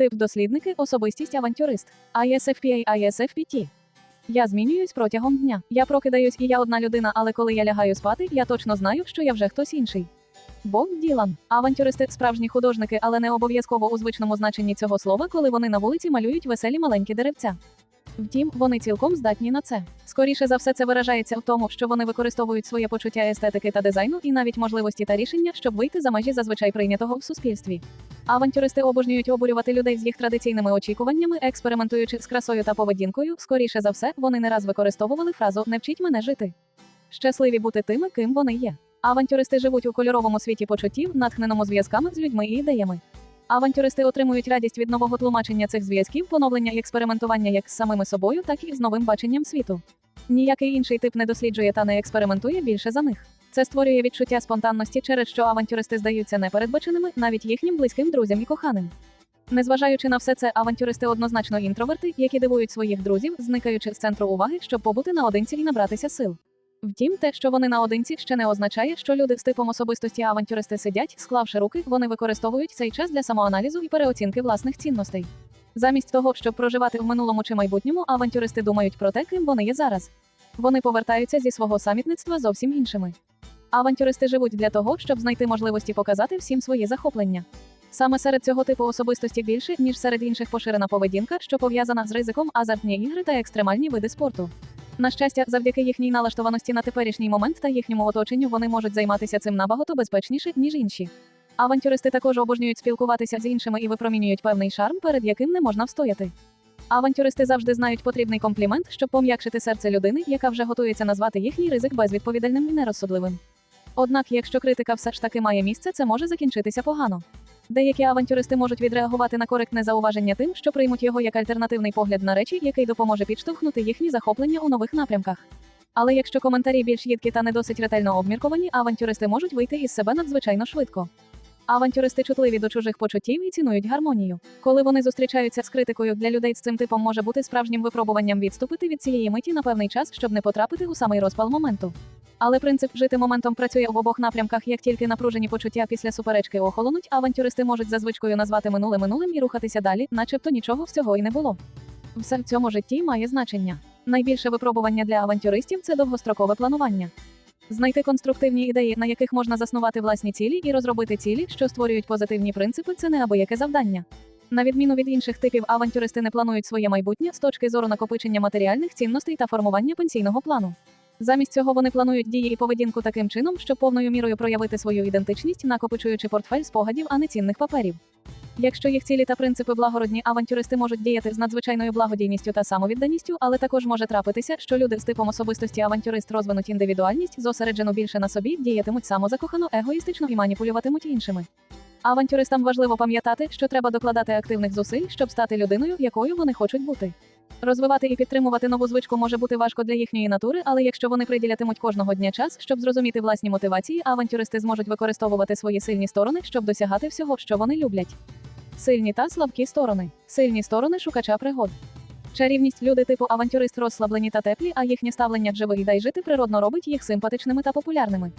Тип дослідники, особистість авантюрист. ISFPA, ISFPT. Я змінююсь протягом дня. Я прокидаюсь і я одна людина, але коли я лягаю спати, я точно знаю, що я вже хтось інший. Боб Ділан. Авантюристи справжні художники, але не обов'язково у звичному значенні цього слова, коли вони на вулиці малюють веселі маленькі деревця. Втім, вони цілком здатні на це. Скоріше за все, це виражається в тому, що вони використовують своє почуття естетики та дизайну і навіть можливості та рішення, щоб вийти за межі зазвичай прийнятого в суспільстві. Авантюристи обожнюють обурювати людей з їх традиційними очікуваннями, експериментуючи з красою та поведінкою. Скоріше за все, вони не раз використовували фразу Не вчіть мене жити. Щасливі бути тими, ким вони є. Авантюристи живуть у кольоровому світі почуттів, натхненому зв'язками з людьми і ідеями. Авантюристи отримують радість від нового тлумачення цих зв'язків, поновлення і експериментування як з самими собою, так і з новим баченням світу. Ніякий інший тип не досліджує та не експериментує більше за них. Це створює відчуття спонтанності, через що авантюристи здаються непередбаченими навіть їхнім близьким друзям і коханим. Незважаючи на все це, авантюристи однозначно інтроверти, які дивують своїх друзів, зникаючи з центру уваги, щоб побути наодинці і набратися сил. Втім, те, що вони наодинці, ще не означає, що люди з типом особистості авантюристи сидять, склавши руки, вони використовують цей час для самоаналізу і переоцінки власних цінностей. Замість того, щоб проживати в минулому чи майбутньому, авантюристи думають про те, ким вони є зараз. Вони повертаються зі свого самітництва зовсім іншими. Авантюристи живуть для того, щоб знайти можливості показати всім свої захоплення. Саме серед цього типу особистості більше, ніж серед інших поширена поведінка, що пов'язана з ризиком, азартні ігри та екстремальні види спорту. На щастя, завдяки їхній налаштованості на теперішній момент та їхньому оточенню вони можуть займатися цим набагато безпечніше, ніж інші. Авантюристи також обожнюють спілкуватися з іншими і випромінюють певний шарм, перед яким не можна встояти. Авантюристи завжди знають потрібний комплімент, щоб пом'якшити серце людини, яка вже готується назвати їхній ризик безвідповідальним і нерозсудливим. Однак, якщо критика все ж таки має місце, це може закінчитися погано. Деякі авантюристи можуть відреагувати на коректне зауваження тим, що приймуть його як альтернативний погляд на речі, який допоможе підштовхнути їхні захоплення у нових напрямках. Але якщо коментарі більш їдкі та не досить ретельно обмірковані, авантюристи можуть вийти із себе надзвичайно швидко. Авантюристи чутливі до чужих почуттів і цінують гармонію. Коли вони зустрічаються з критикою, для людей з цим типом може бути справжнім випробуванням відступити від цієї миті на певний час, щоб не потрапити у самий розпал моменту. Але принцип жити моментом працює в обох напрямках, як тільки напружені почуття після суперечки охолонуть, авантюристи можуть за звичкою назвати минуле минулим і рухатися далі, начебто нічого всього і не було. Все в цьому житті має значення. Найбільше випробування для авантюристів це довгострокове планування. Знайти конструктивні ідеї, на яких можна заснувати власні цілі і розробити цілі, що створюють позитивні принципи, це неабияке завдання. На відміну від інших типів, авантюристи не планують своє майбутнє з точки зору накопичення матеріальних цінностей та формування пенсійного плану. Замість цього вони планують дії і поведінку таким чином, щоб повною мірою проявити свою ідентичність, накопичуючи портфель спогадів, а не цінних паперів. Якщо їх цілі та принципи благородні, авантюристи можуть діяти з надзвичайною благодійністю та самовідданістю, але також може трапитися, що люди з типом особистості авантюрист розвинуть індивідуальність, зосереджену більше на собі, діятимуть самозакохано, егоїстично і маніпулюватимуть іншими. Авантюристам важливо пам'ятати, що треба докладати активних зусиль, щоб стати людиною, якою вони хочуть бути. Розвивати і підтримувати нову звичку може бути важко для їхньої натури, але якщо вони приділятимуть кожного дня час, щоб зрозуміти власні мотивації, авантюристи зможуть використовувати свої сильні сторони, щоб досягати всього, що вони люблять. Сильні та слабкі сторони. Сильні сторони шукача пригод. Чарівність люди типу авантюрист розслаблені та теплі, а їхнє ставлення живих дай жити природно робить їх симпатичними та популярними.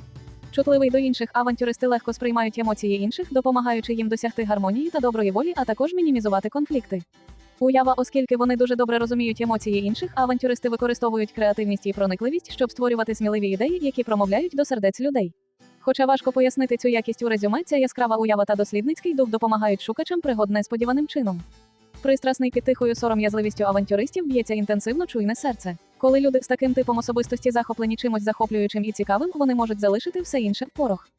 Чутливий до інших авантюристи легко сприймають емоції інших, допомагаючи їм досягти гармонії та доброї волі, а також мінімізувати конфлікти. Уява, оскільки вони дуже добре розуміють емоції інших, авантюристи використовують креативність і проникливість, щоб створювати сміливі ідеї, які промовляють до сердець людей. Хоча важко пояснити цю якість у резюме, ця яскрава уява та дослідницький дух допомагають шукачам пригод несподіваним чином. Пристрасний під тихою сором'язливістю авантюристів б'ється інтенсивно чуйне серце. Коли люди з таким типом особистості захоплені чимось захоплюючим і цікавим, вони можуть залишити все інше в порох.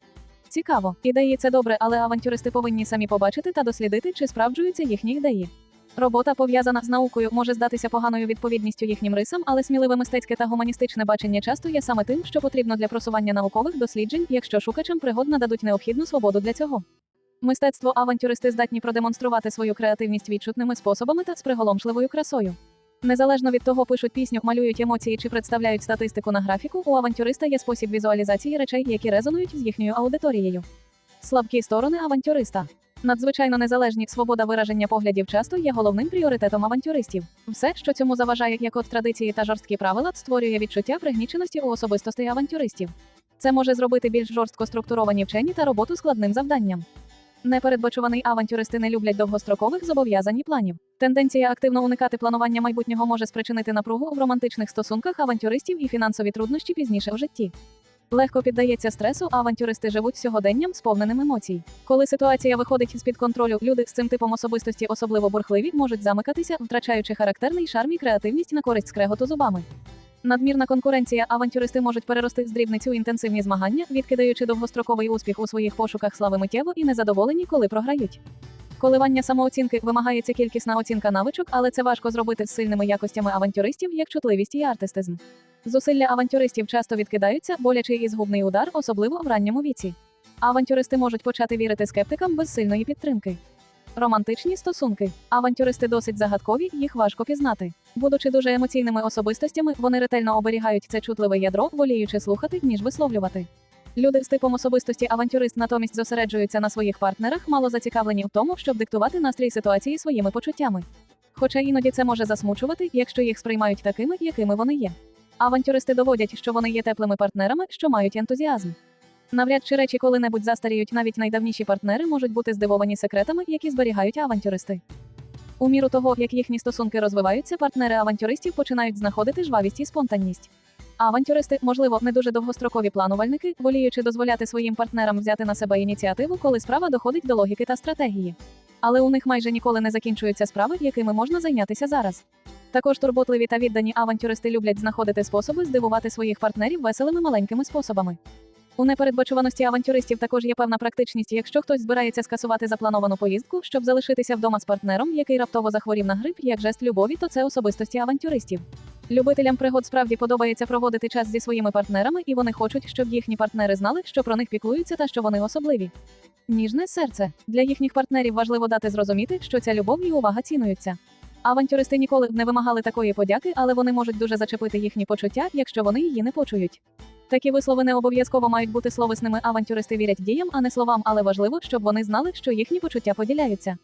Цікаво, ідеї це добре, але авантюристи повинні самі побачити та дослідити, чи справджуються їхні ідеї. Робота, пов'язана з наукою, може здатися поганою відповідністю їхнім рисам, але сміливе мистецьке та гуманістичне бачення часто є саме тим, що потрібно для просування наукових досліджень, якщо шукачам пригод нададуть необхідну свободу для цього. Мистецтво авантюристи здатні продемонструвати свою креативність відчутними способами та з приголомшливою красою. Незалежно від того, пишуть пісню, малюють емоції чи представляють статистику на графіку, у авантюриста є спосіб візуалізації речей, які резонують з їхньою аудиторією. Слабкі сторони авантюриста. Надзвичайно незалежні свобода вираження поглядів часто є головним пріоритетом авантюристів. Все, що цьому заважає, як от традиції та жорсткі правила, створює відчуття пригніченості у особистостей авантюристів. Це може зробити більш жорстко структуровані вчені та роботу складним завданням. Непередбачуваний авантюристи не люблять довгострокових зобов'язань і планів. Тенденція активно уникати планування майбутнього може спричинити напругу в романтичних стосунках авантюристів і фінансові труднощі пізніше в житті. Легко піддається стресу, а авантюристи живуть сьогоденням, сповненим емоцій. Коли ситуація виходить з-під контролю, люди з цим типом особистості, особливо бурхливі, можуть замикатися, втрачаючи характерний шарм і креативність на користь скреготу зубами. Надмірна конкуренція авантюристи можуть перерости з дрібниць у інтенсивні змагання, відкидаючи довгостроковий успіх у своїх пошуках слави миттєво і незадоволені, коли програють. Коливання самооцінки вимагається кількісна оцінка навичок, але це важко зробити з сильними якостями авантюристів, як чутливість і артистизм. Зусилля авантюристів часто відкидаються, болячий і згубний удар, особливо в ранньому віці. Авантюристи можуть почати вірити скептикам без сильної підтримки. Романтичні стосунки. Авантюристи досить загадкові, їх важко пізнати. Будучи дуже емоційними особистостями, вони ретельно оберігають це чутливе ядро, воліючи слухати, ніж висловлювати. Люди з типом особистості авантюрист натомість зосереджуються на своїх партнерах, мало зацікавлені в тому, щоб диктувати настрій ситуації своїми почуттями. Хоча іноді це може засмучувати, якщо їх сприймають такими, якими вони є. Авантюристи доводять, що вони є теплими партнерами, що мають ентузіазм. Навряд чи речі коли-небудь застаріють, навіть найдавніші партнери можуть бути здивовані секретами, які зберігають авантюристи. У міру того, як їхні стосунки розвиваються, партнери авантюристів починають знаходити жвавість і спонтанність. Авантюристи, можливо, не дуже довгострокові планувальники, воліючи дозволяти своїм партнерам взяти на себе ініціативу, коли справа доходить до логіки та стратегії. Але у них майже ніколи не закінчуються справи, якими можна зайнятися зараз. Також турботливі та віддані авантюристи люблять знаходити способи здивувати своїх партнерів веселими маленькими способами. У непередбачуваності авантюристів також є певна практичність, якщо хтось збирається скасувати заплановану поїздку, щоб залишитися вдома з партнером, який раптово захворів на грип, як жест любові, то це особистості авантюристів. Любителям пригод справді подобається проводити час зі своїми партнерами, і вони хочуть, щоб їхні партнери знали, що про них піклуються та що вони особливі. Ніжне серце для їхніх партнерів важливо дати зрозуміти, що ця любов і увага цінуються. Авантюристи ніколи б не вимагали такої подяки, але вони можуть дуже зачепити їхні почуття, якщо вони її не почують. Такі вислови не обов'язково мають бути словесними. Авантюристи вірять діям, а не словам, але важливо, щоб вони знали, що їхні почуття поділяються.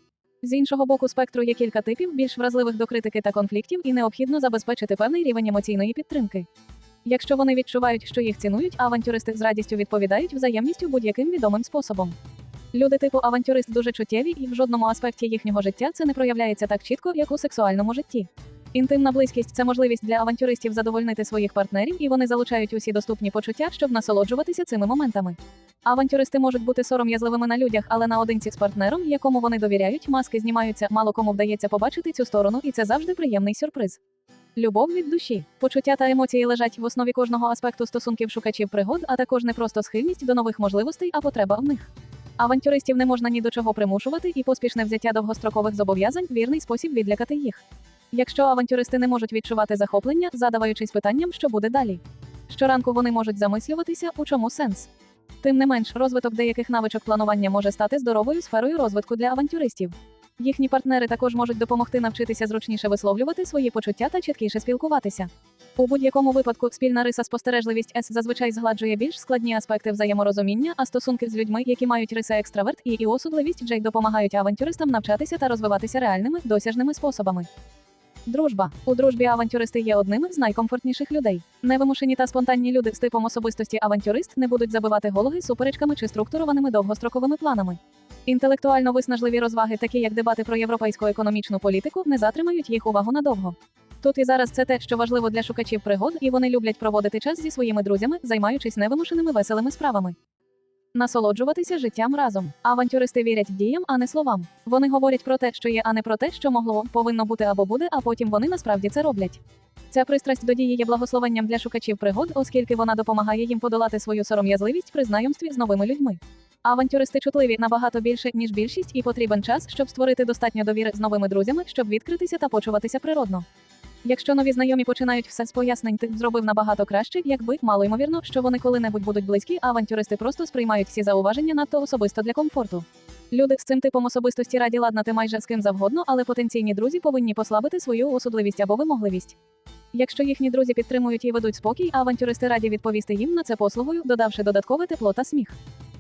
З іншого боку, спектру є кілька типів, більш вразливих до критики та конфліктів, і необхідно забезпечити певний рівень емоційної підтримки. Якщо вони відчувають, що їх цінують, авантюристи з радістю відповідають взаємністю будь-яким відомим способом. Люди типу авантюрист дуже чуттєві, і в жодному аспекті їхнього життя це не проявляється так чітко, як у сексуальному житті. Інтимна близькість це можливість для авантюристів задовольнити своїх партнерів, і вони залучають усі доступні почуття, щоб насолоджуватися цими моментами. Авантюристи можуть бути сором'язливими на людях, але наодинці з партнером, якому вони довіряють, маски знімаються, мало кому вдається побачити цю сторону, і це завжди приємний сюрприз. Любов від душі, почуття та емоції лежать в основі кожного аспекту стосунків шукачів пригод, а також не просто схильність до нових можливостей, а потреба в них. Авантюристів не можна ні до чого примушувати, і поспішне взяття довгострокових зобов'язань вірний спосіб відлякати їх. Якщо авантюристи не можуть відчувати захоплення, задаваючись питанням, що буде далі. Щоранку вони можуть замислюватися, у чому сенс. Тим не менш, розвиток деяких навичок планування може стати здоровою сферою розвитку для авантюристів. Їхні партнери також можуть допомогти навчитися зручніше висловлювати свої почуття та чіткіше спілкуватися. У будь-якому випадку спільна риса спостережливість С зазвичай згладжує більш складні аспекти взаєморозуміння, а стосунки з людьми, які мають риси екстраверт і і осудливість Джей допомагають авантюристам навчатися та розвиватися реальними досяжними способами. Дружба у дружбі авантюристи є одними з найкомфортніших людей. Невимушені та спонтанні люди з типом особистості авантюрист не будуть забивати голови суперечками чи структурованими довгостроковими планами. Інтелектуально виснажливі розваги, такі як дебати про європейську економічну політику, не затримають їх увагу надовго. Тут і зараз це те, що важливо для шукачів пригод, і вони люблять проводити час зі своїми друзями, займаючись невимушеними веселими справами. Насолоджуватися життям разом. Авантюристи вірять діям, а не словам. Вони говорять про те, що є, а не про те, що могло, повинно бути або буде, а потім вони насправді це роблять. Ця пристрасть до дії є благословенням для шукачів пригод, оскільки вона допомагає їм подолати свою сором'язливість при знайомстві з новими людьми. Авантюристи чутливі набагато більше, ніж більшість, і потрібен час, щоб створити достатньо довіри з новими друзями, щоб відкритися та почуватися природно. Якщо нові знайомі починають все з пояснень, ти зробив набагато краще, якби мало ймовірно, що вони коли-небудь будуть близькі, а авантюристи просто сприймають всі зауваження надто особисто для комфорту. Люди з цим типом особистості раді ладнати майже з ким завгодно, але потенційні друзі повинні послабити свою особливість або вимогливість. Якщо їхні друзі підтримують і ведуть спокій, авантюристи раді відповісти їм на це послугою, додавши додаткове тепло та сміх.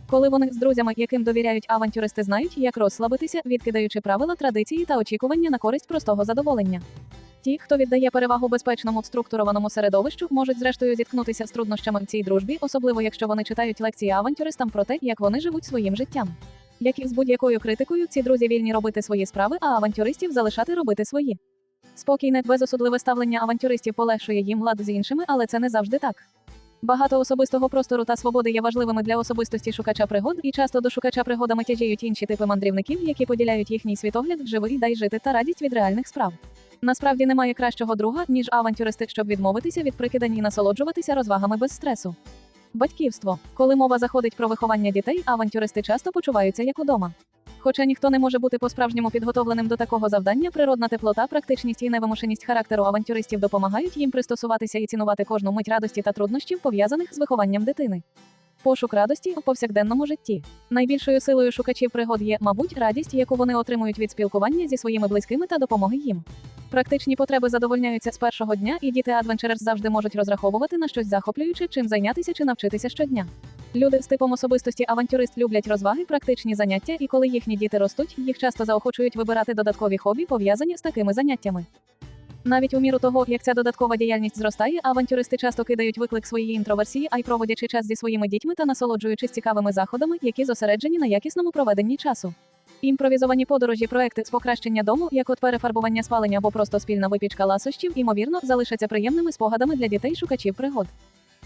Коли вони з друзями, яким довіряють авантюристи, знають, як розслабитися, відкидаючи правила, традиції та очікування на користь простого задоволення. Ті, хто віддає перевагу безпечному структурованому середовищу, можуть зрештою зіткнутися з труднощами в цій дружбі, особливо якщо вони читають лекції авантюристам про те, як вони живуть своїм життям. Як і з будь-якою критикою, ці друзі вільні робити свої справи, а авантюристів залишати робити свої. Спокійне, безосудливе ставлення авантюристів полегшує їм лад з іншими, але це не завжди так. Багато особистого простору та свободи є важливими для особистості шукача пригод, і часто до шукача пригодами тяжіють інші типи мандрівників, які поділяють їхній світогляд, живий дай жити та радість від реальних справ. Насправді немає кращого друга, ніж авантюристи, щоб відмовитися від прикидань і насолоджуватися розвагами без стресу. Батьківство. Коли мова заходить про виховання дітей, авантюристи часто почуваються як удома. Хоча ніхто не може бути по-справжньому підготовленим до такого завдання, природна теплота, практичність і невимушеність характеру авантюристів допомагають їм пристосуватися і цінувати кожну мить радості та труднощів, пов'язаних з вихованням дитини. Пошук радості у повсякденному житті. Найбільшою силою шукачів пригод є, мабуть, радість, яку вони отримують від спілкування зі своїми близькими та допомоги їм. Практичні потреби задовольняються з першого дня, і діти адвенчерерс завжди можуть розраховувати на щось захоплююче, чим зайнятися чи навчитися щодня. Люди з типом особистості авантюрист люблять розваги, практичні заняття, і коли їхні діти ростуть, їх часто заохочують вибирати додаткові хобі, пов'язані з такими заняттями. Навіть у міру того, як ця додаткова діяльність зростає, авантюристи часто кидають виклик своїй інтроверсії, а й проводячи час зі своїми дітьми та насолоджуючись цікавими заходами, які зосереджені на якісному проведенні часу. Імпровізовані подорожі, проекти з покращення дому, як от перефарбування спалення або просто спільна випічка ласощів, ймовірно, залишаться приємними спогадами для дітей шукачів пригод.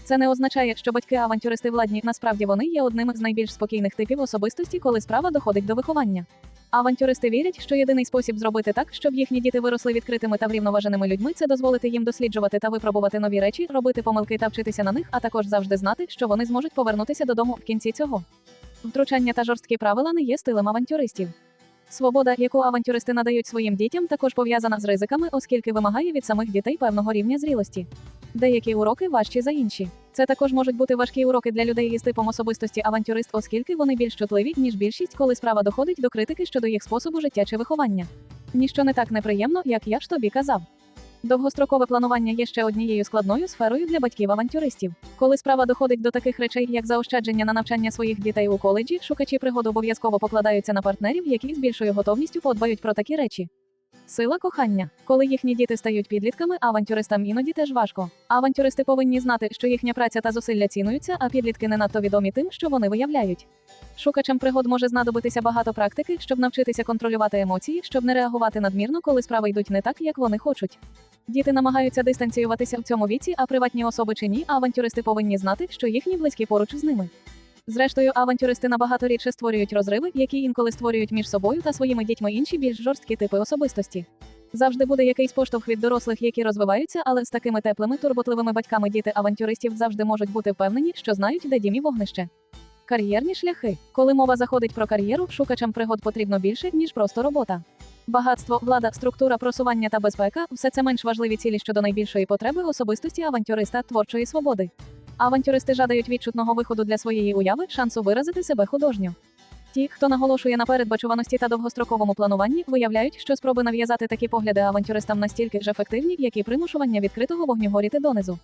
Це не означає, що батьки авантюристи владні, насправді вони є одним з найбільш спокійних типів особистості, коли справа доходить до виховання. Авантюристи вірять, що єдиний спосіб зробити так, щоб їхні діти виросли відкритими та врівноваженими людьми, це дозволити їм досліджувати та випробувати нові речі, робити помилки та вчитися на них, а також завжди знати, що вони зможуть повернутися додому в кінці цього. Втручання та жорсткі правила не є стилем авантюристів. Свобода, яку авантюристи надають своїм дітям, також пов'язана з ризиками, оскільки вимагає від самих дітей певного рівня зрілості. Деякі уроки важчі за інші. Це також можуть бути важкі уроки для людей із типом особистості авантюрист, оскільки вони більш чутливі, ніж більшість, коли справа доходить до критики щодо їх способу життя чи виховання. Ніщо не так неприємно, як я ж тобі казав. Довгострокове планування є ще однією складною сферою для батьків авантюристів. Коли справа доходить до таких речей, як заощадження на навчання своїх дітей у коледжі, шукачі пригод обов'язково покладаються на партнерів, які з більшою готовністю подбають про такі речі. Сила кохання. Коли їхні діти стають підлітками, авантюристам іноді теж важко. Авантюристи повинні знати, що їхня праця та зусилля цінуються, а підлітки не надто відомі тим, що вони виявляють. Шукачам пригод може знадобитися багато практики, щоб навчитися контролювати емоції, щоб не реагувати надмірно, коли справи йдуть не так, як вони хочуть. Діти намагаються дистанціюватися в цьому віці, а приватні особи чи ні, авантюристи повинні знати, що їхні близькі поруч з ними. Зрештою, авантюристи набагато рідше створюють розриви, які інколи створюють між собою та своїми дітьми інші більш жорсткі типи особистості. Завжди буде якийсь поштовх від дорослих, які розвиваються, але з такими теплими турботливими батьками діти авантюристів завжди можуть бути впевнені, що знають, де дім і вогнище. Кар'єрні шляхи. Коли мова заходить про кар'єру, шукачам пригод потрібно більше, ніж просто робота. Багатство, влада, структура, просування та безпека все це менш важливі цілі щодо найбільшої потреби особистості авантюриста творчої свободи. Авантюристи жадають відчутного виходу для своєї уяви, шансу виразити себе художньо. Ті, хто наголошує на передбачуваності та довгостроковому плануванні, виявляють, що спроби нав'язати такі погляди авантюристам настільки ж ефективні, як і примушування відкритого вогню горіти донизу.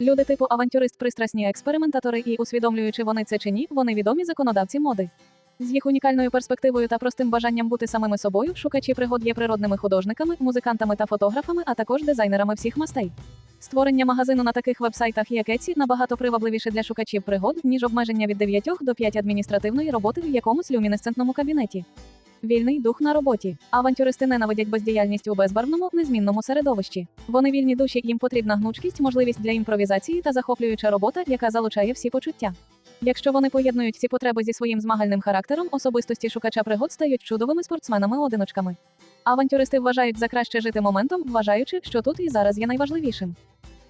Люди типу авантюрист пристрасні експериментатори і, усвідомлюючи вони це чи ні, вони відомі законодавці моди. З їх унікальною перспективою та простим бажанням бути самими собою, шукачі пригод є природними художниками, музикантами та фотографами, а також дизайнерами всіх мастей. Створення магазину на таких вебсайтах, як Etsy, набагато привабливіше для шукачів пригод, ніж обмеження від 9 до 5 адміністративної роботи в якомусь люмінесцентному кабінеті. Вільний дух на роботі. Авантюристи ненавидять бездіяльність у безбарвному, незмінному середовищі. Вони вільні душі, їм потрібна гнучкість, можливість для імпровізації та захоплююча робота, яка залучає всі почуття. Якщо вони поєднують ці потреби зі своїм змагальним характером, особистості шукача пригод стають чудовими спортсменами-одиночками. Авантюристи вважають за краще жити моментом, вважаючи, що тут і зараз є найважливішим.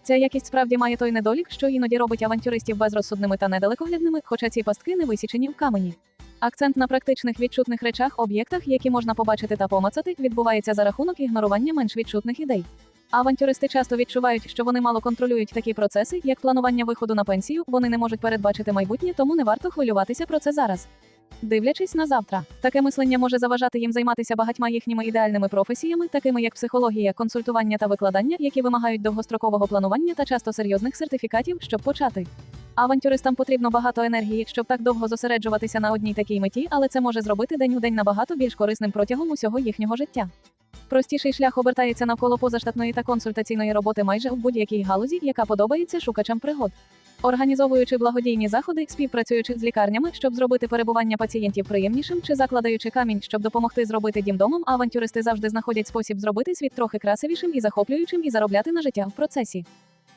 Ця якість справді має той недолік, що іноді робить авантюристів безрозсудними та недалекоглядними, хоча ці пастки не висічені в камені. Акцент на практичних відчутних речах, об'єктах, які можна побачити та помацати, відбувається за рахунок ігнорування менш відчутних ідей. Авантюристи часто відчувають, що вони мало контролюють такі процеси, як планування виходу на пенсію, вони не можуть передбачити майбутнє, тому не варто хвилюватися про це зараз. Дивлячись на завтра, таке мислення може заважати їм займатися багатьма їхніми ідеальними професіями, такими як психологія, консультування та викладання, які вимагають довгострокового планування та часто серйозних сертифікатів, щоб почати. Авантюристам потрібно багато енергії, щоб так довго зосереджуватися на одній такій меті, але це може зробити день у день набагато більш корисним протягом усього їхнього життя. Простіший шлях обертається навколо позаштатної та консультаційної роботи майже в будь-якій галузі, яка подобається шукачам пригод. Організовуючи благодійні заходи, співпрацюючи з лікарнями, щоб зробити перебування пацієнтів приємнішим, чи закладаючи камінь, щоб допомогти зробити дім домом, авантюристи завжди знаходять спосіб зробити світ трохи красивішим і захоплюючим і заробляти на життя в процесі.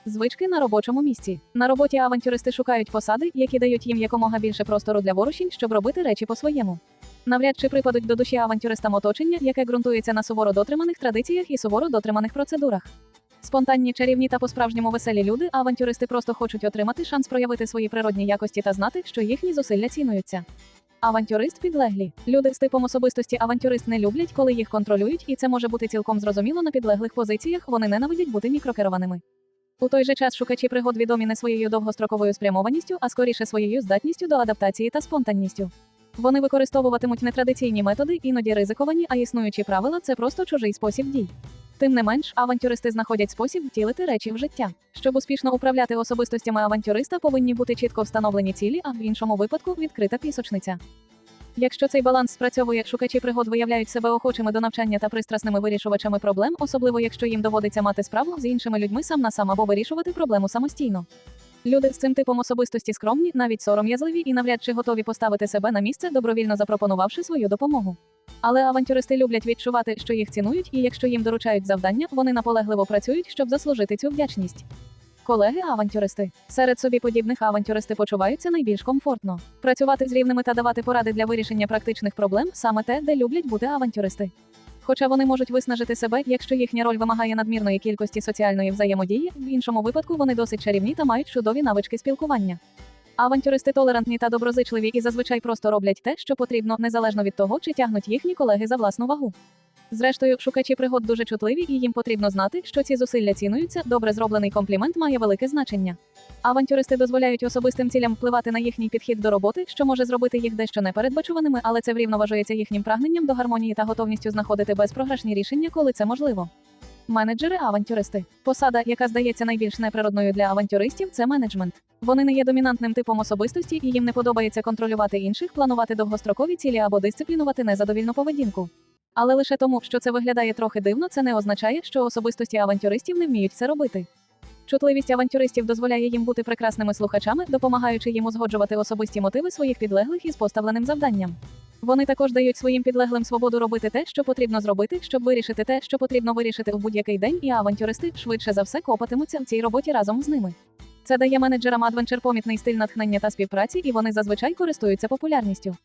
Звички на робочому місці. На роботі авантюристи шукають посади, які дають їм якомога більше простору для ворушінь, щоб робити речі по-своєму. Навряд чи припадуть до душі авантюристам оточення, яке ґрунтується на суворо дотриманих традиціях і суворо дотриманих процедурах. Спонтанні, чарівні та по-справжньому веселі люди, авантюристи просто хочуть отримати шанс проявити свої природні якості та знати, що їхні зусилля цінуються. Авантюрист підлеглі. Люди з типом особистості авантюрист не люблять, коли їх контролюють, і це може бути цілком зрозуміло на підлеглих позиціях, вони ненавидять бути мікрокерованими. У той же час шукачі пригод відомі не своєю довгостроковою спрямованістю, а скоріше своєю здатністю до адаптації та спонтанністю. Вони використовуватимуть нетрадиційні методи, іноді ризиковані, а існуючі правила це просто чужий спосіб дій. Тим не менш, авантюристи знаходять спосіб втілити речі в життя. Щоб успішно управляти особистостями авантюриста, повинні бути чітко встановлені цілі, а в іншому випадку відкрита пісочниця. Якщо цей баланс спрацьовує, шукачі пригод виявляють себе охочими до навчання та пристрасними вирішувачами проблем, особливо якщо їм доводиться мати справу з іншими людьми сам на сам або вирішувати проблему самостійно. Люди з цим типом особистості скромні, навіть сором'язливі і навряд чи готові поставити себе на місце, добровільно запропонувавши свою допомогу. Але авантюристи люблять відчувати, що їх цінують, і якщо їм доручають завдання, вони наполегливо працюють, щоб заслужити цю вдячність. Колеги авантюристи серед собі подібних авантюристи почуваються найбільш комфортно. Працювати з рівними та давати поради для вирішення практичних проблем саме те, де люблять бути авантюристи. Хоча вони можуть виснажити себе, якщо їхня роль вимагає надмірної кількості соціальної взаємодії, в іншому випадку вони досить чарівні та мають чудові навички спілкування. Авантюристи толерантні та доброзичливі і зазвичай просто роблять те, що потрібно, незалежно від того, чи тягнуть їхні колеги за власну вагу. Зрештою, шукачі пригод дуже чутливі, і їм потрібно знати, що ці зусилля цінуються. Добре зроблений комплімент має велике значення. Авантюристи дозволяють особистим цілям впливати на їхній підхід до роботи, що може зробити їх дещо непередбачуваними, але це врівноважується їхнім прагненням до гармонії та готовністю знаходити безпрограшні рішення, коли це можливо. Менеджери авантюристи. Посада, яка здається найбільш неприродною для авантюристів, це менеджмент. Вони не є домінантним типом особистості, і їм не подобається контролювати інших, планувати довгострокові цілі або дисциплінувати незадовільну поведінку. Але лише тому, що це виглядає трохи дивно, це не означає, що особистості авантюристів не вміють це робити. Чутливість авантюристів дозволяє їм бути прекрасними слухачами, допомагаючи їм узгоджувати особисті мотиви своїх підлеглих із поставленим завданням. Вони також дають своїм підлеглим свободу робити те, що потрібно зробити, щоб вирішити те, що потрібно вирішити в будь-який день, і авантюристи швидше за все копатимуться в цій роботі разом з ними. Це дає менеджерам адвенчер помітний стиль натхнення та співпраці, і вони зазвичай користуються популярністю.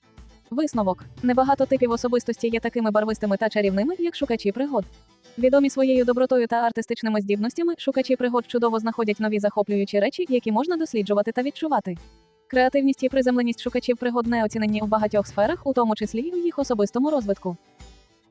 Висновок: небагато типів особистості є такими барвистими та чарівними, як шукачі пригод. Відомі своєю добротою та артистичними здібностями, шукачі пригод чудово знаходять нові захоплюючі речі, які можна досліджувати та відчувати. Креативність і приземленість шукачів пригод не оцінені в багатьох сферах, у тому числі й у їх особистому розвитку.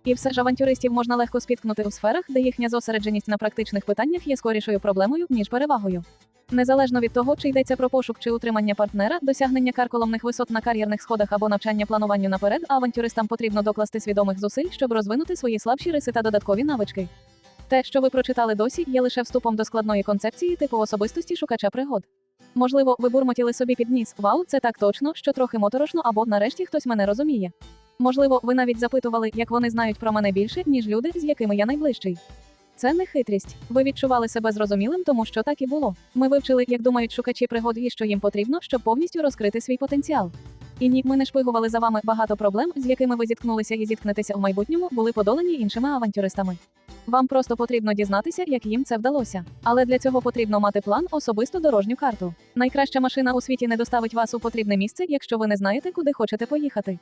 І все ж авантюристів можна легко спіткнути у сферах, де їхня зосередженість на практичних питаннях є скорішою проблемою, ніж перевагою. Незалежно від того, чи йдеться про пошук чи утримання партнера, досягнення карколомних висот на кар'єрних сходах або навчання плануванню наперед, авантюристам потрібно докласти свідомих зусиль, щоб розвинути свої слабші риси та додаткові навички. Те, що ви прочитали досі, є лише вступом до складної концепції типу особистості шукача пригод. Можливо, ви бурмотіли собі під ніс. Вау, це так точно, що трохи моторошно, або нарешті хтось мене розуміє. Можливо, ви навіть запитували, як вони знають про мене більше, ніж люди, з якими я найближчий. Це не хитрість. Ви відчували себе зрозумілим, тому що так і було. Ми вивчили, як думають шукачі пригод і що їм потрібно, щоб повністю розкрити свій потенціал. І ні, ми не шпигували за вами багато проблем, з якими ви зіткнулися і зіткнетеся в майбутньому, були подолані іншими авантюристами. Вам просто потрібно дізнатися, як їм це вдалося. Але для цього потрібно мати план, особисту дорожню карту. Найкраща машина у світі не доставить вас у потрібне місце, якщо ви не знаєте, куди хочете поїхати.